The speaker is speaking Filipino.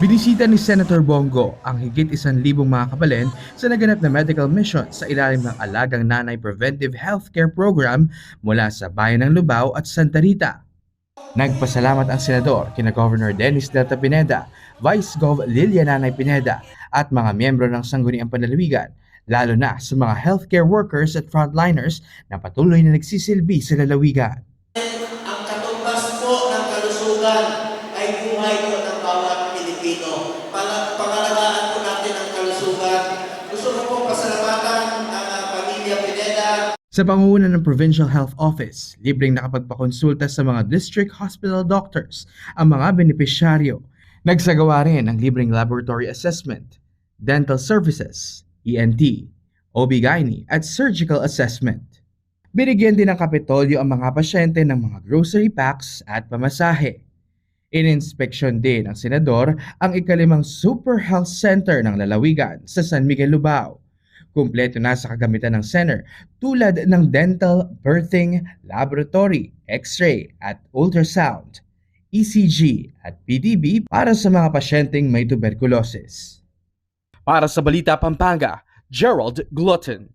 Binisita ni Senator Bongo ang higit isang libong mga kabalin sa naganap na medical mission sa ilalim ng Alagang Nanay Preventive Healthcare Program mula sa Bayan ng Lubao at Santa Rita. Nagpasalamat ang senador kina Governor Dennis Delta Pineda, Vice Gov Lilian Nanay Pineda at mga miyembro ng Sangguniang Panlalawigan, lalo na sa mga healthcare workers at frontliners na patuloy na nagsisilbi sa lalawigan. Ang katumbas po ng kalusugan ay buhay po ng bawat Pilipino. Para pangalagaan po natin ang kalusugan. Gusto ko po pasalamatan ang ah, pamilya Pineda, Sa pangunguna ng Provincial Health Office, libreng nakapagpakonsulta sa mga district hospital doctors ang mga benepisyaryo. Nagsagawa rin ng libreng laboratory assessment, dental services, ENT, OB-GYN at surgical assessment. Binigyan din ng kapitolyo ang mga pasyente ng mga grocery packs at pamasahe. Ininspeksyon din ng senador ang ikalimang Super Health Center ng lalawigan sa San Miguel, Lubao. Kumpleto na sa kagamitan ng center tulad ng dental, birthing, laboratory, x-ray at ultrasound, ECG at PDB para sa mga pasyenteng may tuberculosis. Para sa Balita Pampanga, Gerald Glutton.